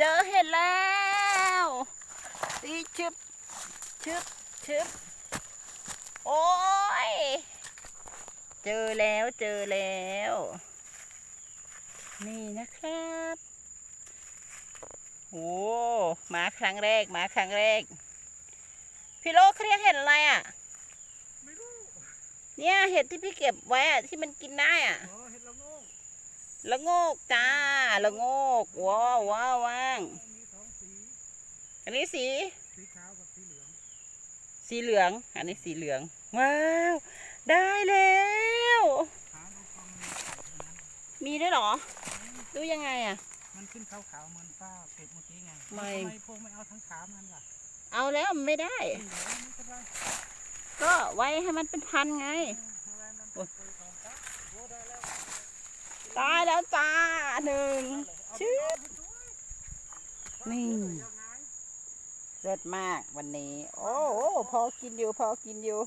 เจอเห็ดแล้วตีชึบชึบชึบโอ้ย เจอแล้วเจอแล้ว นี่นะครับโอ้มาครั้งแรกมาครั้งแรก พี่โลเขาเรียกเห็ดอะไรอะไม่รู้เนี่ยเห็ดที่พี่เก็บไว้อะที่มันกินได้อะ ละโงกจ้าละโงกว้าวว้าวว่างมีสองสีอันนี้สีสีขาวกับสีเหลือง สีเหลือง อันนี้สีเหลือง ว้าว ได้แล้วหาดูความมีไข่เท่านั้นมีด้วยเหรอ ดูยังไงอะ มันขึ้นขาวๆเหมือนป้าเก็บเมื่อกี้ไงไม่ทำไมพวกไม่เอาทั้งขามันล่ะ เอาแล้วมันไม่ได้สีเหลืองไม่เป็นไรก็ไว้ให้มันเป็นพันไง ตายแล้วจ้าหนึ่งชื่อนี่เลิศมากวันนี้ โอ้โหพอกินอยู่ พอกินอยู่